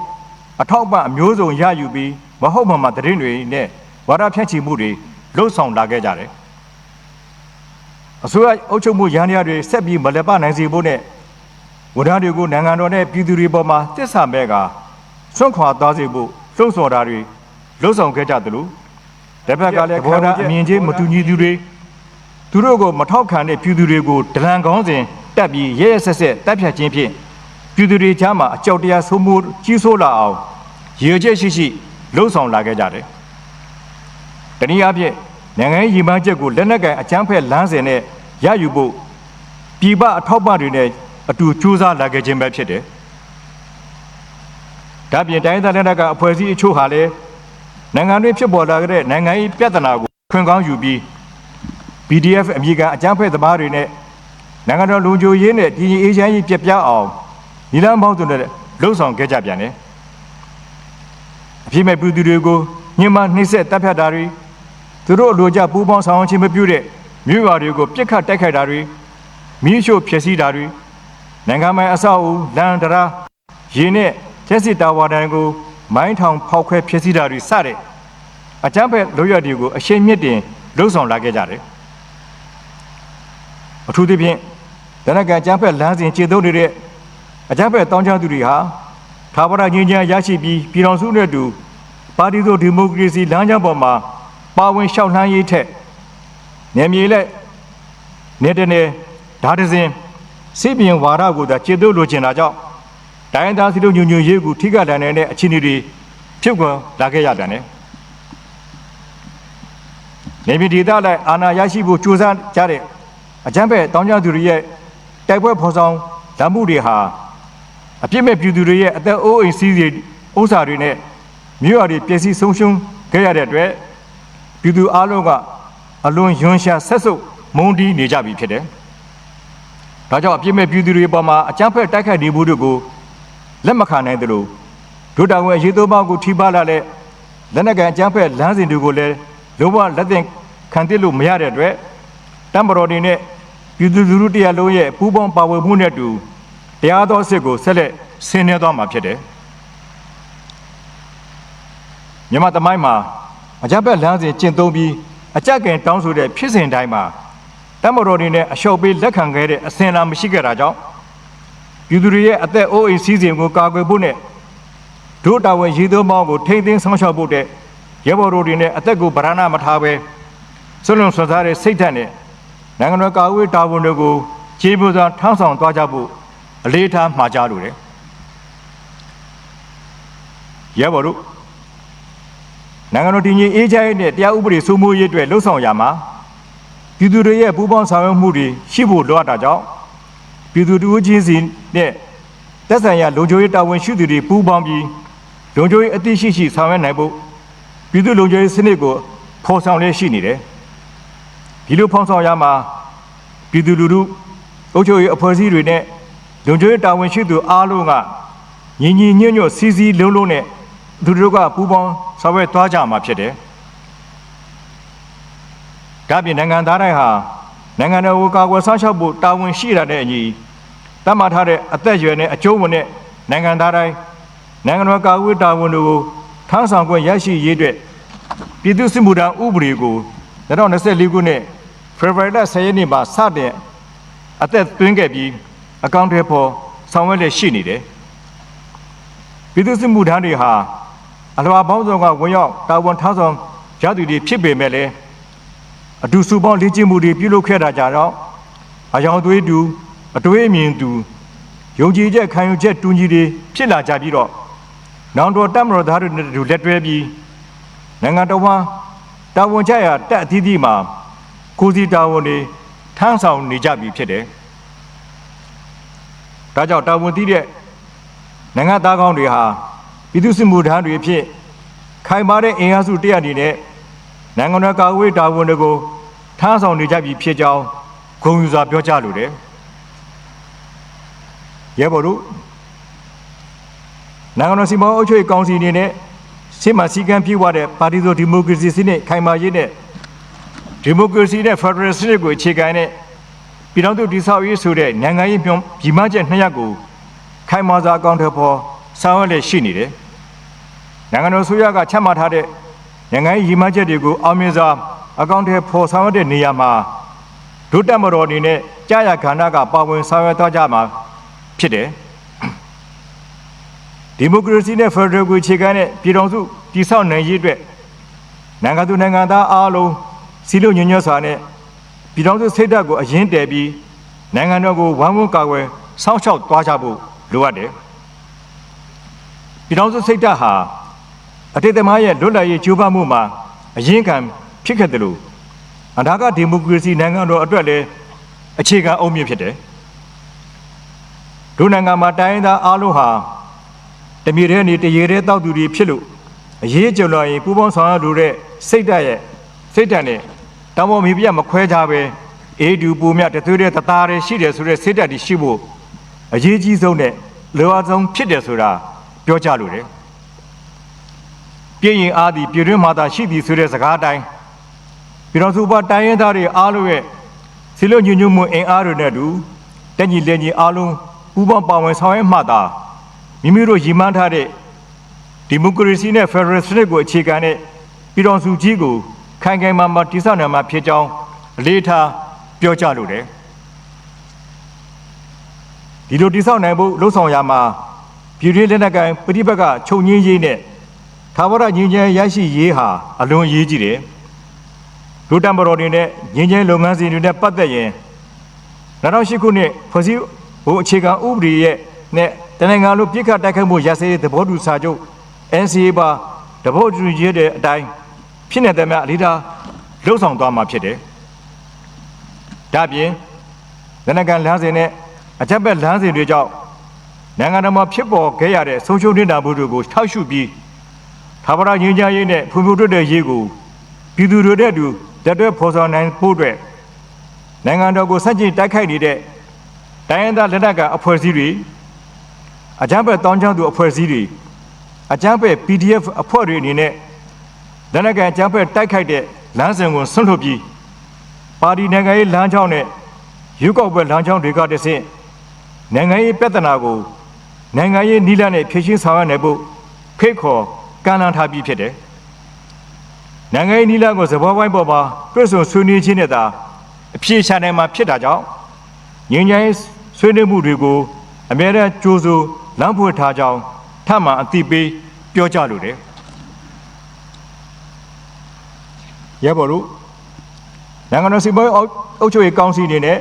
အထောက်အပံ့အမျိုးစုံရယူပြီးမဟုတ်မှန်မှသတင်းတွေနဲ့ဝါဒဖြန့်ချီမှုတွေလှုံ့ဆော်လာခဲ့ကြတယ်။အစိုးရအုပ်ချုပ်မှုရန်ရာတွေဆက်ပြီးမလည်ပနိုင်စေဖို့နဲ့ဝန်ထမ်းတွေကိုနိုင်ငံတော်နဲ့ပြည်သူတွေပေါ်မှာတစ္ဆာမဲ့က ဆွန့်ခွာသွားစေဖို့လှုံ့ဆော်တာတွေလှုံ့ဆော်ခဲ့ကြသလိုတစ်ဖက်ကလည်းခေါင်းသားအမြင်ချင်းမတူညီသူတွေသူတို့ကိုမထောက်ခံတဲ့ပြည်သူတွေကိုဒလန်ကောင်းစဉ်တက်ပြီးရဲရဲဆက်ဆက်တပ်ဖြတ်ခြင်းဖြင့်ပြည်သူတွေကြားမှာအကြောက်တရားဆိုးမှုကြီးဆိုးလာအောင်ရည်ရွယ်ချက်ရှိရှိလှုံ့ဆော်လာခဲ့ကြတယ်။တနည်းအားဖြင့်နိုင်ငံရေးရည်မှန်းချက်ကိုလက်နက်ကင်အကြမ်းဖက်လမ်းစဉ်နဲ့ရယူဖို့ပြည်ပအထောက်ပံ့တွေနဲ့အတူကြိုးစားလာခဲ့ခြင်းပဲဖြစ်တယ်။ ဒါပြင်တိုင်းဒေသလက်နက်ကအဖွဲ့အစည်းအချို့ဟာလည်းနိုင်ငံတွင်းဖြစ်ပေါ်လာတဲ့နိုင်ငံရေးပြဿနာကိုခွင့်ကောင်းယူပြီး PDF အမည်ကအကြမ်းဖက်သမားတွေနဲ့နိုင်ငံတော်လူကြိုရေးနဲ့တည်ငြိမ်အေးချမ်းရေးပြပြအောင်ညီလန်းပေါင်းစုံနဲ့လှုံ့ဆော်ခဲ့ကြပြန်တယ်။အဖြစ်မဲ့ပြည်သူတွေကိုညှဉ်းပန်းနှိပ်စက်တပ်ဖြတ်တာတွေသူတို့အလိုကျပူးပေါင်းဆောင်ခြင်းမပြုတဲ့မြို့ရွာတွေကိုပြစ်ခတ်တိုက်ခိုက်တာတွေမိရှို့ဖျက်ဆီးတာတွေနိုင်ငံပိုင်အဆောက်အဦလမ်းတရားရေနဲ့ ကျက်စစ်တာဝါတန်ကိုမိုင်းထောင်ဖောက်ခွဲဖျက်ဆီးတာတွေစတဲ့အကြမ်းဖက်လုပ်ရတွေကိုအရှိန်မြင့်တင်လှုံ့ဆော်လာခဲ့ကြတယ်အထူးသဖြင့်တနက်ကန်အကြမ်းဖက်လမ်းစဉ်ခြေသုံးနေတဲ့အကြမ်းဖက်တောင်းချသူတွေဟာသာဝရငြိမ်းချမ်းရရှိပြီးပြည်တော်စုနဲ့အတူပါတီသို့ဒီမိုကရေစီလမ်းကြောင်းပေါ်မှာပါဝင်လျှောက်လှမ်းရေးထက်နေမြေလက်နေတနေဓာတ်စဉ်စိတ်ပြင်ဝါဒကိုသာခြေသုံးလိုချင်တာကြောင့် တိုင်းသားစီတို့ညွညွရေးကိုထိကတန်တဲ့အခြေအနေတွေဖြစ်ကွန်လာခဲ့ရပြန်တယ်နေပြည်ဒေသလိုက်အာဏာရရှိဖို့ကြိုးစားကြတဲ့အကြမ်းဖက်တောင်းကြသူတွေရဲ့တိုက်ပွဲဖော်ဆောင်ဓာတ်မှုတွေဟာအပြစ်မဲ့ပြည်သူတွေရဲ့အသက်အိုးအိမ်စီးစီဥစ္စာတွေနဲ့မြို့ရွာတွေပျက်စီးဆုံးရှုံးခဲ့ရတဲ့အတွက်ပြည်သူအလုံးကအလွန်ယွန်းရှာဆက်ဆုပ်မုန်းတီးနေကြပြီဖြစ်တယ်။ဒါကြောင့်အပြစ်မဲ့ပြည်သူတွေပေါ်မှာအကြမ်းဖက်တိုက်ခိုက်နေမှုတို့ကို လက်မခံနိုင်သလိုဒုတာဝန်ရေသုံးပါးကိုထိပါလာတဲ့လက်နက်ကန်အကြမ်းဖက်လမ်းစဉ်တွေကိုလည်းလုံးဝလက်သင့်ခံသစ်လို့မရတဲ့အတွက်တမ်ဘရော်ဒီနဲ့ပြည်သူလူထုတရားလုံးရဲ့ပူးပေါင်းပါဝင်မှုနဲ့အတူတရားတော်စစ်ကိုဆက်လက်ဆင်းရဲသွားမှာဖြစ်တယ်မြန်မာတမိုင်းမှာအကြမ်းဖက်လမ်းစဉ်ကျင့်သုံးပြီးအကြက်ကင်တောင်းဆိုတဲ့ဖြစ်စဉ်တိုင်းမှာတမ်ဘရော်ဒီနဲ့အလျှော့ပေးလက်ခံခဲ့တဲ့အစဉ်အလာမရှိခဲ့တာကြောင့် ပြည်သူတွေရဲ့အသက်အိုးအိမ်စီးစိမ်ကိုကာကွယ်ဖို့နဲ့ဒုတာဝန်ရည်သွမ်းပေါင်းကိုထိမ့်သိမ်းဆောင်ရှောက်ဖို့တဲ့ရဲဘော်တို့တွေနဲ့အသက်ကိုဗရဏမထားပဲဆွလွန်ဆွစားတဲ့စိတ်ဓာတ်နဲ့နိုင်ငံတော်ကာကွယ်တာဝန်တွေကိုခြေပူစွာထမ်းဆောင်သွားကြဖို့အလေးထားမှာကြားလိုတယ်ရဲဘော်တို့နိုင်ငံတော်တည်ငြိမ်အေးချမ်းရေးနဲ့တရားဥပဒေစိုးမိုးရေးအတွက်လှုံ့ဆော်ရမှာပြည်သူတွေရဲ့ပူးပေါင်းဆောင်ရွက်မှုတွေရှိဖို့လိုအပ်တာကြောင့် ပြည်သူတို့ချင်းစီနဲ့သက်ဆိုင်ရာလုံခြုံရေးတာဝန်ရှိသူတွေပူးပေါင်းပြီးလုံခြုံရေးအသိရှိရှိဆောင်ရွက်နိုင်ဖို့ပြည်သူလုံခြုံရေးစနစ်ကိုဖော်ဆောင်လျက်ရှိနေတယ်ဒီလိုဖော်ဆောင်ရမှာပြည်သူလူထုအုပ်ချုပ်ရေးအဖွဲ့အစည်းတွေနဲ့လုံခြုံရေးတာဝန်ရှိသူအားလုံးကညီညီညွတ်ညွတ်စီစီလုံးလုံးနဲ့သူတို့ကပူးပေါင်းဆောင်ရွက်သွားကြမှာဖြစ်တယ်။ဒါပြင်နိုင်ငံသားတိုင်းဟာနိုင်ငံတော်ကိုကာကွယ်ဆောင်ရှောက်ဖို့တာဝန်ရှိတာတဲ့အညီ တတ်မှတ်ထားတဲ့အသက်အရွယ်နဲ့အကျိုးဝင်တဲ့နိုင်ငံသားတိုင်းနိုင်ငံတော်ကာကွယ်တာဝန်တွေကိုထမ်းဆောင်ခွင့်ရရှိရေးအတွက်ပြည်သူ့စစ်မှုထမ်းဥပဒေကို2024ခုနှစ်ဖေဖော်ဝါရီလ10ရက်နေ့မှာစတင်အသက်သွင်းခဲ့ပြီးအကောင့်တွေပေါ်ဆောင်ရွက်လက်ရှိနေတယ်။ပြည်သူ့စစ်မှုထမ်းတွေဟာအလွာပေါင်းစုံကဝင်ရောက်တာဝန်ထမ်းဆောင်ရသူတွေဖြစ်ပေမဲ့လည်းအတူစုပေါင်းလေ့ကျင့်မှုတွေပြုလုပ်ခဲ့တာကြတော့အယောင်သွေးတူ အတွေးအမြင်တူယုံကြည်ချက်ခံယူချက်တူညီတွေဖြစ်လာကြပြီးတော့နောင်တော်တမတော်သားတွေနဲ့တူလက်တွဲပြီးနိုင်ငံတော်မှာတာဝန်ကျရာတက်အသီးသီးမှာကိုစီတာဝန်တွေထမ်းဆောင်နေကြပြီဖြစ်တယ်။ဒါကြောင့်တာဝန်သိတဲ့နိုင်ငံသားကောင်းတွေဟာပြည်သူ့စစ်မှုထမ်းတွေဖြစ်ခိုင်မာတဲ့အင်အားစုတရအနေနဲ့နိုင်ငံတော်ကာကွယ်တာဝန်တွေကိုထမ်းဆောင်နေကြပြီဖြစ်ကြောင်းဂုဏ်ယူစွာပြောကြားလိုတယ်။ ရဲဘော်တို့နိုင်ငံတော်စီမံအုပ်ချုပ်ရေးကောင်စီအနေနဲ့ရှေ့မှာစည်းကမ်းပြည့်ဝတဲ့ပါတီစုံဒီမိုကရေစီစနစ်ခိုင်မာရေးနဲ့ဒီမိုကရေစီနဲ့ဖက်ဒရယ်စနစ်ကိုအခြေခံတဲ့ပြည်ထောင်စုတည်ဆောက်ရေးဆိုတဲ့နိုင်ငံရေးပြုံညီမချက်နှစ်ရပ်ကိုခိုင်မာစွာအကောင့်ထဲပေါ်ဆောင်ရွက်လက်ရှိနေတယ်။နိုင်ငံတော်ဆိုရကချမှတ်ထားတဲ့နိုင်ငံရေးညီမချက်တွေကိုအောင်မြင်စွာအကောင့်ထဲပေါ်ဆောင်ရွက်တဲ့နေရာမှာဒုတက်မတော်အနေနဲ့ကြာရခန္ဓာကပါဝင်ဆောင်ရွက်သွားကြမှာ ဖြစ်တယ်။ဒီမိုကရေစီနဲ့ဖက်ဒရယ်ကိုအခြေခံတဲ့ပြည်ထောင်စုတည်ဆောက်နိုင်ရေးအတွက်နိုင်ငံသူနိုင်ငံသားအားလုံးစီလို့ညွညွတ်စွာနဲ့ပြည်ထောင်စုစိတ်ဓာတ်ကိုအရင်တည်ပြီးနိုင်ငံတော်ကိုဝမ်းဝန်းကာကွယ်စောင့်ရှောက်သွားကြဖို့လိုအပ်တယ်။ပြည်ထောင်စုစိတ်ဓာတ်ဟာအတိတ်သမားရဲ့လွတ်လပ်ရေးကြိုးပမ်းမှုမှာအရင်ကံဖြစ်ခဲ့တယ်လို့အနာဂတ်ဒီမိုကရေစီနိုင်ငံတော်အတွက်လည်းအခြေခံအုံမြင့်ဖြစ်တယ်။ ဒုနိုင်ငံမှာတိုင်းရင်းသားအားလုံးဟာတမြေတဲ့နေတရေတဲ့တောက်သူတွေဖြစ်လို့အရေးကြုံလာရင်ပူပေါင်းဆောင်ရလို့တဲ့စိတ်ဓာတ်ရဲ့စိတ်ဓာတ်နဲ့တောင်ပေါ်မီပြတ်မခွဲကြပဲအေးဒူပူမြတသွေးတဲ့တသားတဲ့ရှိတယ်ဆိုတဲ့စိတ်ဓာတ်တွေရှိဖို့အရေးကြီးဆုံးနဲ့လောအပ်ဆုံးဖြစ်တယ်ဆိုတာပြောကြလို့တယ်ပြည့်ရင်အားသည်ပြည်တွင်းမှာသာရှိသည်ဆိုတဲ့စကားအတိုင်းပြည်တော်စုဘတိုင်းရင်းသားတွေအားလုံးရဲ့စီလို့ညွညွမှုအင်အားတွေနဲ့အတူတက်ညီလက်ညီအားလုံး ပူးပေါင်းပါဝင်ဆောင်ရွက်မှသာမိမိတို့ရည်မှန်းထားတဲ့ဒီမိုကရေစီနဲ့ဖက်ဒရယ်စနစ်ကိုအခြေခံတဲ့ပြည်တော်စုကြီးကိုခိုင်ခိုင်မာမာတည်ဆောက်နိုင်မှာဖြစ်ကြောင်းအလေးထားပြောကြားလိုတယ်ဒီလိုတိဆောက်နိုင်ဖို့လှုံ့ဆော်ရမှာပြည်တွင်းလက်နက်ကိုင်ပဋိပက္ခချုပ်ငင်းရေးနဲ့သာဝရငြိမ်းချမ်းရရှိရေးဟာအလွန်အရေးကြီးတယ်ဒုတမတော်တွေနဲ့ငြိမ်းချမ်းလုပ်ငန်းစဉ်တွေနဲ့ပတ်သက်ရင်2008ခုနှစ်ဖွဲ့စည်း ဟိုအခြေခံဥပဒေရဲ့နဲ့တနင်္ဂနွေလိုပြစ်ခတ်တိုက်ခိုက်မှုရစရေးသဘောတူစာချုပ် NCA ပါသဘောတူညီချက်တဲ့အတိုင်းဖြစ်နေတဲ့များအလေးထားလှုံ့ဆော်သွားမှာဖြစ်တယ်။ဒါ့အပြင်လက်နက်ကန်လမ်းစဉ်နဲ့အကြက်ဘက်လမ်းစဉ်တွေကြောင့်နိုင်ငံတော်မှာဖြစ်ပေါ်ခဲ့ရတဲ့ဆုံးရှုံးနေတာမှုတွေကိုထောက်ရှုပြီးသာဝရငြိမ်းချမ်းရေးနဲ့ဖွံ့ဖြိုးတိုးတက်ရေးကိုပြည်သူတွေနဲ့အတူလက်တွဲဖော်ဆောင်နိုင်ဖို့အတွက်နိုင်ငံတော်ကိုစန့်ကျင်တိုက်ခိုက်နေတဲ့ တိုင်းရင်းသားလက်နက်ကန်အဖွဲ့အစည်းတွေအကြမ်းဖက်တောင်းချသူအဖွဲ့အစည်းတွေအကြမ်းဖက် PDF အဖွဲ့တွေအနေနဲ့လက်နက်ကန်အကြမ်းဖက်တိုက်ခိုက်တဲ့လမ်းစဉ်ကိုဆွန့်လွတ်ပြီးပါတီနိုင်ငံရေးလမ်းကြောင်းနဲ့ရွေးကောက်ပွဲလမ်းကြောင်းတွေကတဆင့်နိုင်ငံရေးပြဿနာကိုနိုင်ငံရေးနည်းလမ်းနဲ့ဖြေရှင်းဆောင်ရွက်နိုင်ဖို့ဖိတ်ခေါ်ကမ်းလှမ်းထားပြီးဖြစ်တယ်။နိုင်ငံရေးနည်းလမ်းကိုသဘောပိုင်းပေါ်မှာတွဲဆုံဆွေးနွေးခြင်းနဲ့သာအပြေရှာနိုင်မှာဖြစ်တာကြောင့်ငြိမ်းချမ်းရေး ဆွေးနွေးမှုတွေကိုအမြဲတမ်းကြိုးစိုးလမ်းဖွင့်ထားကြောင်းထပ်မံအသိပေးပြောကြားလိုတယ်။ရဲဘော်တို့နိုင်ငံတော်စီမံအုပ်အုပ်ချုပ်ရေးကောင်စီအနေနဲ့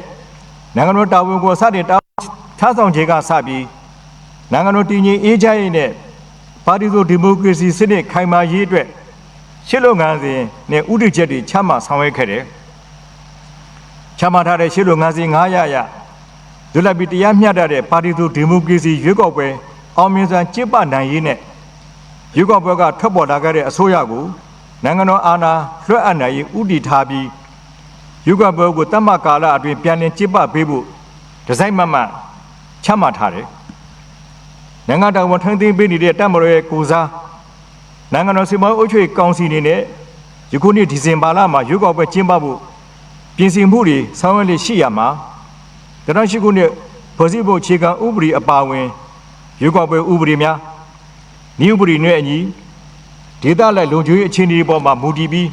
နိုင်ငံတော်တာဝန်ကိုစတင်တာထားဆောင်ခြင်းကစပြီးနိုင်ငံတော်တည်ငြိမ်အေးချမ်းရေးနဲ့ပါတီစုဒီမိုကရေစီစနစ်ခိုင်မာရေးအတွက်ရှစ်လုပ်ငန်းစဉ်နဲ့ဥဒိချက်တွေချမှတ်ဆောင်ရွက်ခဲ့တယ်။ချမှတ်ထားတဲ့ရှစ်လုပ်ငန်းစဉ်900ရ လွတ်လပ်ပြီးတရားမျှတတဲ့ပါတီစုဒီမိုကရေစီရွေးကောက်ပွဲအောင်မြင်စွာကျင်းပနိုင်ရေးနဲ့ရွေးကောက်ပွဲကထွက်ပေါ်လာခဲ့တဲ့အစိုးရကိုနိုင်ငံတော်အာဏာလွှဲအပ်နိုင်ရေးဥတည်ထားပြီးယူကပွဲကိုတတ်မှတ်ကာလအတွင်းပြန်လည်ကျင်းပပေးဖို့ဒီဇိုင်းမတ်မတ်ချမှတ်ထားတယ်။နိုင်ငံတော်ဝန်ထမ်းသိမ်းပေးနေတဲ့တပ်မတော်ရဲ့ကိုစားနိုင်ငံတော်စီမံအုပ်ချုပ်ရေးကောင်စီအနေနဲ့ယခုနှစ်ဒီဇင်ဘာလမှာရွေးကောက်ပွဲကျင်းပဖို့ပြင်ဆင်မှုတွေဆောင်ရွက်လျက်ရှိရမှာ တရရှိခုနှစ်ဖွဲ့စည်းပုံအခြေခံဥပဒေအပါအဝင်ရွေးကောက်ပွဲဥပဒေများဤဥပဒေနဲ့အညီဒေသလိုက်လုံခြုံရေးအခြေအနေပေါ်မှာမူတည်ပြီး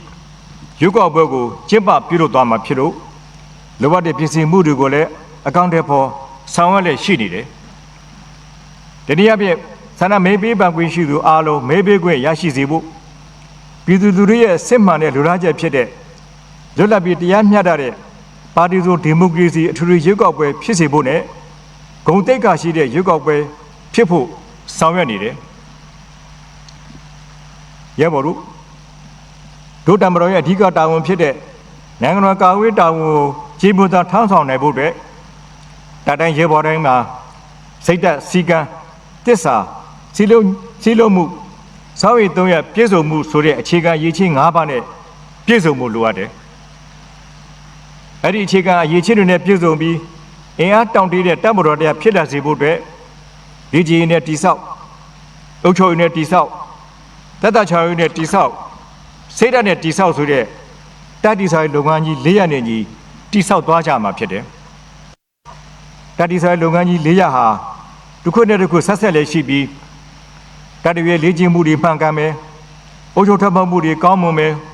ရွေးကောက်ပွဲကိုကျင်းပပြုလုပ်သွားမှာဖြစ်လို့လိုအပ်တဲ့ပြင်ဆင်မှုတွေကိုလည်းအကောင့်ထဲပေါ်ဆောင်ရွက်လျက်ရှိနေတယ်။တနည်းအားဖြင့်ဆန္ဒမေးပေးပန်ခွင့်ရှိသူအားလုံးမေးပေးခွင့်ရရှိစေဖို့ပြည်သူလူထုရဲ့စစ်မှန်တဲ့လူသားချက်ဖြစ်တဲ့လွတ်လပ်ပြီးတရားမျှတတဲ့ ပါတီစုဒီမိုကရေစီအထွေထွေရွေးကောက်ပွဲဖြစ်စေဖို့နဲ့ဂုံတိတ်ကရှိတဲ့ရွေးကောက်ပွဲဖြစ်ဖို့ဆောင်ရွက်နေတယ်။ရဲဘော်တို့ဒုတမတော်ရဲ့အဓိကတာဝန်ဖြစ်တဲ့နိုင်ငံတော်ကာကွယ်တာဝန်ကိုခြေပွန်သာထောင်းဆောင်နိုင်ဖို့အတွက်တတိုင်းရဲဘော်တိုင်းမှာစိတ်သက်စီကံတစ္ဆာစီလုံးစီလုံးမှုစောင့်ရည်သုံးရပြည့်စုံမှုဆိုတဲ့အခြေခံရည်ချင်း၅ပါးနဲ့ပြည့်စုံမှုလိုအပ်တယ်။ အဲ့ဒီအခြေခံအရေးချင်းတွေနဲ့ပြည့်စုံပြီးအင်အားတောင့်တတဲ့တပ်မတော်တရားဖြစ်လာစေဖို့အတွက်ဒီကြီးနဲ့တိဆောက်အုပ်ချုပ်ရေးနဲ့တိဆောက်တတ်တချောင်းရေးနဲ့တိဆောက်စိတ်ဓာတ်နဲ့တိဆောက်ဆိုတဲ့တတ်တိဆောက်ရေးလုပ်ငန်းကြီး၄ရပ်နဲ့ကြီးတိဆောက်သွားကြမှာဖြစ်တယ်။တတ်တိဆောက်ရေးလုပ်ငန်းကြီး၄ရပ်ဟာတစ်ခုနဲ့တစ်ခုဆက်ဆက်လည်းရှိပြီးတတ်တရွေလေ့ကျင့်မှုတွေမှန်ကန်မယ်။အုပ်ချုပ်ထပ်မှတ်မှုတွေကောင်းမွန်မယ်။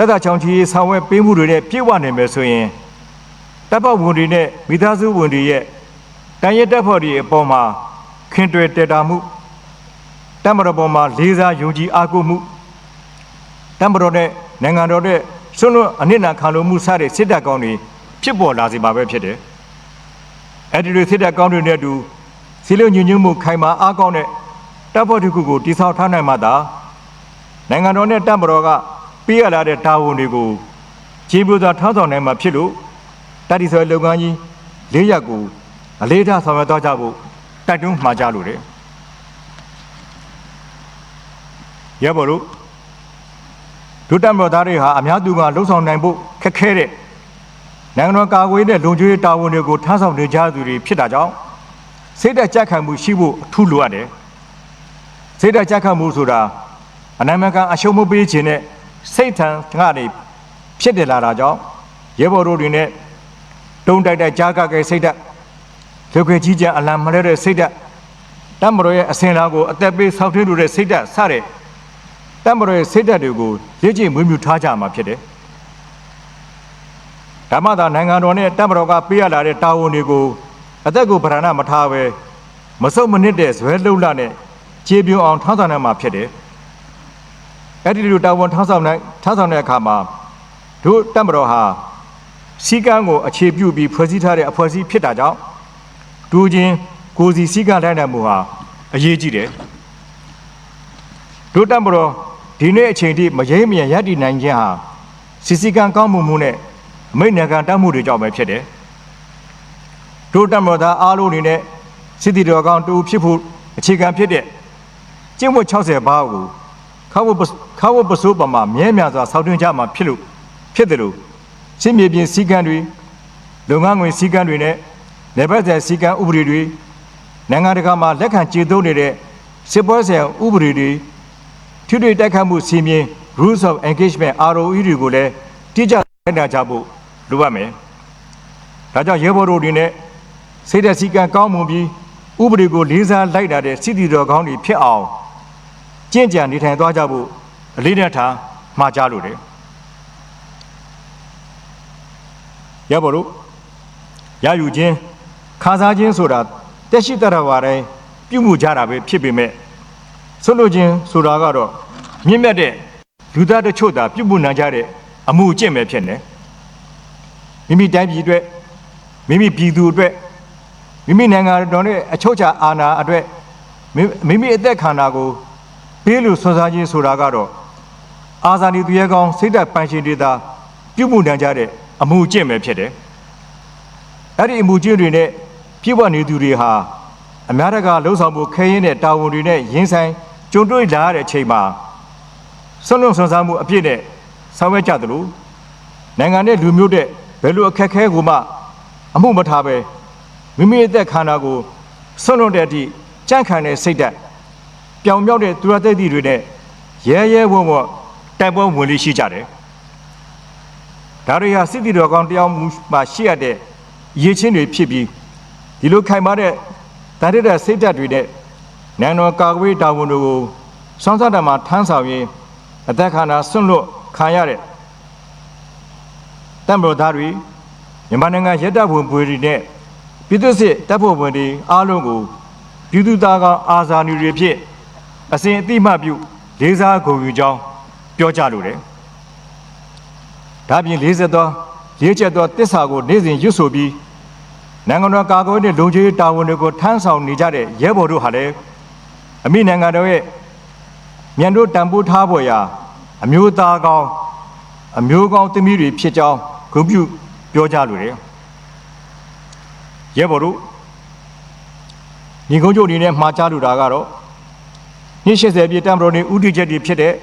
တတ်တချောင်းချီဆောင်ရွက်ပေးမှုတွေနဲ့ပြည့်ဝနိုင်မယ်ဆိုရင်တပ်ပေါဝင်တွေနဲ့မိသားစုဝင်တွေရဲ့တန်ရတပ်ဖွဲ့တွေအပေါ်မှာခင်တွယ်တည်တာမှုတပ်မတော်ပေါ်မှာလေးစားယုံကြည်အားကိုးမှုတပ်မတော်နဲ့နိုင်ငံတော်နဲ့ဆွလွတ်အနစ်နာခံလို့မှုစတဲ့စစ်တပ်ကောင်းတွေဖြစ်ပေါ်လာစေပါပဲဖြစ်တယ်။အဲဒီလိုစစ်တပ်ကောင်းတွေနဲ့အတူစီလုံးညွညွမှုခိုင်မာအားကောင်းတဲ့တပ်ဖွဲ့တစ်ခုကိုတိစောက်ထားနိုင်မှသာနိုင်ငံတော်နဲ့တပ်မတော်က ပေးရလာတဲ့တာဝန်တွေကိုခြေပွသာထောက်ဆောင်နိုင်မှာဖြစ်လို့တတိဆွဲလုပ်ငန်းကြီး၄ရပ်ကိုအလေးထားဆောင်ရွက်သွားကြဖို့တိုက်တွန်းမှာကြားလိုတယ်။ရပါလို့ဒုတက်မတော်သားတွေဟာအများသူကလှုပ်ဆောင်နိုင်ဖို့ခက်ခဲတဲ့နိုင်ငံတော်ကာကွယ်တဲ့လုံခြုံရေးတာဝန်တွေကိုထမ်းဆောင်နေကြသူတွေဖြစ်တာကြောင့်စိတ်တက်ကြက်ခံမှုရှိဖို့အထူးလိုအပ်တယ်။စိတ်တက်ကြက်ခံမှုဆိုတာအနိုင်မကန်အရှုံးမပေးခြင်းနဲ့ စိတ်ထံကနေဖြစ်တယ်လာတာကြောင့်ရဲဘော်တို့တွေနဲ့တုံးတိုက်တိုက်ကြားကကဲစိတ်ဓာတ်လူခွေကြီးကြအလံမလဲတဲ့စိတ်ဓာတ်တမ္မတော်ရဲ့အစင်လာကိုအသက်ပေးဆောက်ထွင်းလို့တဲ့စိတ်ဓာတ်စတဲ့တမ္မတော်ရဲ့စိတ်ဓာတ်တွေကိုလေ့ကျင့်မွေးမြူထားကြမှာဖြစ်တယ်ဓမ္မသာနိုင်ငံတော်နဲ့တမ္မတော်ကပေးရလာတဲ့တာဝန်တွေကိုအသက်ကိုဗရဏမထားပဲမစုံမနစ်တဲ့ဇွဲလုံလနဲ့ခြေပြုံအောင်ထောင်းဆောင်နိုင်မှာဖြစ်တယ် အဲ့ဒီလိုတာဝန်ထောင်းဆောင်နိုင်ထောင်းဆောင်တဲ့အခါမှာတို့တက်မတော်ဟာစီကံကိုအခြေပြုပြီးဖွဲ့စည်းထားတဲ့အဖွဲ့အစည်းဖြစ်တာကြောင့်ဒူချင်းကိုယ်စီစီကံတိုင်းနိုင်မှုဟာအရေးကြီးတယ်တို့တက်မတော်ဒီနေ့အချိန်ထိမရိမ့်မြန်ရည်တည်နိုင်ခြင်းဟာစီစီကံကောင်းမှုမှုနဲ့အမိတ်နယ်ခံတတ်မှုတွေကြောင့်ပဲဖြစ်တယ်တို့တက်မတော်သားအားလုံးအနေနဲ့စစ်တီတော်ကောင်းတူဖြစ်ဖို့အခြေခံဖြစ်တဲ့ကျင့်ဝတ်60ပါးကိုခါဝပ ခါဝပစိုးပမာမြဲမြံစွာဆောက်တွင်းကြမှာဖြစ်လို့ဖြစ်တယ်လို့ရှင်းမြေပြင်စည်းကမ်းတွေလုပ်ငန်းငွေစည်းကမ်းတွေနဲ့နေဘက်ဆိုင်စည်းကမ်းဥပဒေတွေနိုင်ငံတကာမှာလက်ခံကျေသုံးနေတဲ့စစ်ပွဲဆိုင်ဥပဒေတွေထိတွေ့တိုက်ခတ်မှုစီမင်း rules of engagement ROE တွေကိုလည်းတိကျလိုက်နာကြဖို့လိုအပ်မယ်။ဒါကြောင့်ရဲဘော်တို့တွေနဲ့စိတ်ဓာတ်စည်းကမ်းကောင်းမွန်ပြီးဥပဒေကိုလေးစားလိုက်နာတဲ့စစ်တီတော်ကောင်းတွေဖြစ်အောင်ကြင့်ကြံနေထိုင်သွားကြဖို့ အလေးနဲ့ထားမှာကြားလို့တယ်။ရဲဘော်တို့ရယူခြင်းခါစားခြင်းဆိုတာတက်ရှိတရဝါတိုင်းပြုမှုကြတာပဲဖြစ်ပေမဲ့ဆွလို့ခြင်းဆိုတာကတော့မြင့်မြတ်တဲ့လူသားတချို့သာပြုမှုနိုင်ကြတဲ့အမှုအကျင့်ပဲဖြစ်နေမိမိတိုင်းပြည်အတွက်မိမိပြည်သူအတွက်မိမိနိုင်ငံတော်နဲ့အချုပ်အခြာအာဏာအတွက်မိမိမိအသက်ခန္ဓာကိုပေးလို့ဆွစားခြင်းဆိုတာကတော့ အာဇာနည်သူရဲကောင်းစိတ်ဓာတ်ပိုင်ရှင်တွေသာပြုမှုနိုင်ကြတဲ့အမှုအကျင့်ပဲဖြစ်တယ်အဲ့ဒီအမှုကျင့်တွေနဲ့ပြည့်ဝနေသူတွေဟာအများတကာလှုပ်ဆောင်မှုခဲရင်တဲ့တာဝန်တွေနဲ့ရင်ဆိုင်ကြုံတွေ့လာရတဲ့အချိန်မှာဆွလွန်ဆွန်စားမှုအပြည့်နဲ့ဆောင်ရွက်ကြသလိုနိုင်ငံနဲ့လူမျိုးတဲ့ဘယ်လိုအခက်အခဲကိုမှ အမှုမထားပဲမိမိအသက်ခန္ဓာကိုဆွလွန်တဲ့အထိကြန့်ခံတဲ့စိတ်ဓာတ်ပြောင်မြောက်တဲ့သူရသက်သီတွေနဲ့ရဲရဲဝံ့ဝံ့ တိုက်ပွဲဝင်လေးရှိကြတယ်ဒါတွေဟာစစ်တီတော်ကောင်တယောက်မှရှိရတဲ့ရည်ချင်းတွေဖြစ်ပြီးဒီလိုခိုင်မာတဲ့ဒါရတဲ့စိတ်ဓာတ်တွေနဲ့နိုင်ငံတော်ကာကွယ်တာဝန်တွေကိုစောင့်စတာမှာထမ်းဆောင်ရင်းအသက်ခန္ဓာဆွန့်လွတ်ခံရတဲ့တံပေါ်သားတွေမြန်မာနိုင်ငံရဲတပ်ဖွဲ့ဖွဲ့တွေနဲ့ပြည်သူ့စစ်တပ်ဖွဲ့ဝင်တွေအားလုံးကိုပြည်သူသားကောင်အာဇာနည်တွေဖြစ်အစဉ်အတိမပြုလေးစားဂုဏ်ယူကြောင်း ပြောကြလိုတယ်။ဒါပြင်လေးဆက်သောရေးချက်သောတစ္ဆာကိုနေ့စဉ်ရွတ်ဆိုပြီးနိုင်ငံတော်ကာကွယ်တဲ့လုံခြုံရေးတာဝန်တွေကိုထမ်းဆောင်နေကြတဲ့ရဲဘော်တို့ဟာလည်းအမိနိုင်ငံတော်ရဲ့မြန်တို့တန်ဖိုးထားပေါ်ရာအမျိုးသားကောင်းအမျိုးကောင်းသမီးတွေဖြစ်ကြောင်းဂုဏ်ပြုပြောကြလိုတယ်ရဲဘော်တို့ညီကုန်းချုပ်အနေနဲ့မှားချလိုတာကတော့နှစ်80ပြည့်တံပတော်နေဥတီချက်တွေဖြစ်တဲ့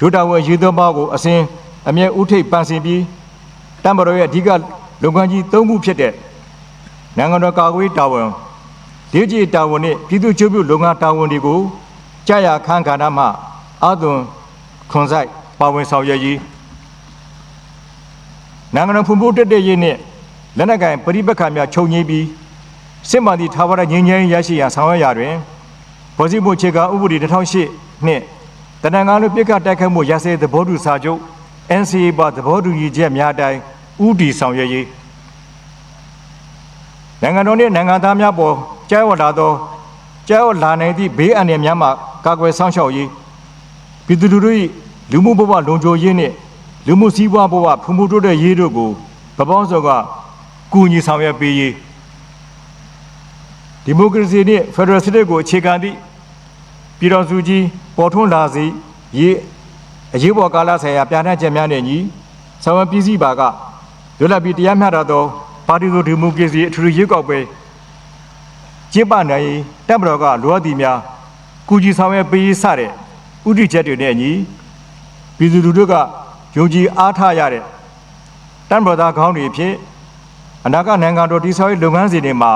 ဒုတာဝန်ရေသောမောက်ကိုအစဉ်အမြဲဥထိပ်ပန်းဆင်ပြီးတံပတော်ရဲ့အဓိကလုပ်ငန်းကြီး၃ခုဖြစ်တဲ့နိုင်ငံတော်ကာကွယ်တာဝန်ဒေကြီးတာဝန်နဲ့ပြည်သူ့ချုပ်ပြုလုပ်ငန်းတာဝန်တွေကိုကြာရခန်းကဏ္ဍမှအာသွန်ခွန်ဆိုင်ပါဝင်ဆောင်ရွက်ရေးနိုင်ငံတော်ဖွံ့ဖြိုးတက်တဲ့ရေးနဲ့လက်နက်ကင်ပရိပက္ခများချုပ်ငြိမ်းပြီးစစ်မှန်သည့်ထာဝရငြိမ်းချမ်းရေးရရှိရန်ဆောင်ရွက်ရာတွင်ဗော်စီမှုခြေကဥပဒေ2008နှင့် တနင်္ဂနွေပြစ်ခတ်တိုက်ခိုက်မှုရစဲသဘောတူစာချုပ် NCA ပါသဘောတူညီချက်များအတိုင်းဥတီဆောင်ရွက်ရေးနိုင်ငံတော်နှင့်နိုင်ငံသားများပေါ်ကြားဝလာသောကြားဝလာနိုင်သည့်ဘေးအန္တရာယ်များမှကာကွယ်ဆောင်ရှောက်ရေးပြည်သူလူထု၏လူမှုဘဝလုံခြုံရေးနှင့်လူမှုစည်းဝါးဘဝဖွံ့ဖြိုးတိုးတက်ရေးတို့ကိုဗပောင်းစောကကူညီဆောင်ရွက်ပေးရေးဒီမိုကရေစီနှင့်ဖက်ဒရယ်စနစ်ကိုအခြေခံသည့်ပြည်တော်စုကြီး ပေါ်ထွန်းလာစေရေးအရေးပေါ်ကာလဆိုင်ရာပြဋ္ဌာန်းချက်များနဲ့ညီဆောင်ရွက်ပြည်စည်းပါကလွတ်လပ်ပြီးတရားမျှတသောပါတီစုဒီမိုကရေစီအထူးရွေးကောက်ပွဲကျင်းပနိုင်ရေးတပ်မတော်ကလိုအပ်သည့်များကူညီဆောင်ရွက်ပေးရေးစတဲ့ဥတီချက်တွေနဲ့အညီပြည်သူလူထုကယုံကြည်အားထားရတဲ့တမ်ဘရသားခေါင်းတွေဖြစ်အနာဂတ်နိုင်ငံတော်တည်ဆောက်ရေးလုပ်ငန်းစဉ်တွေမှာ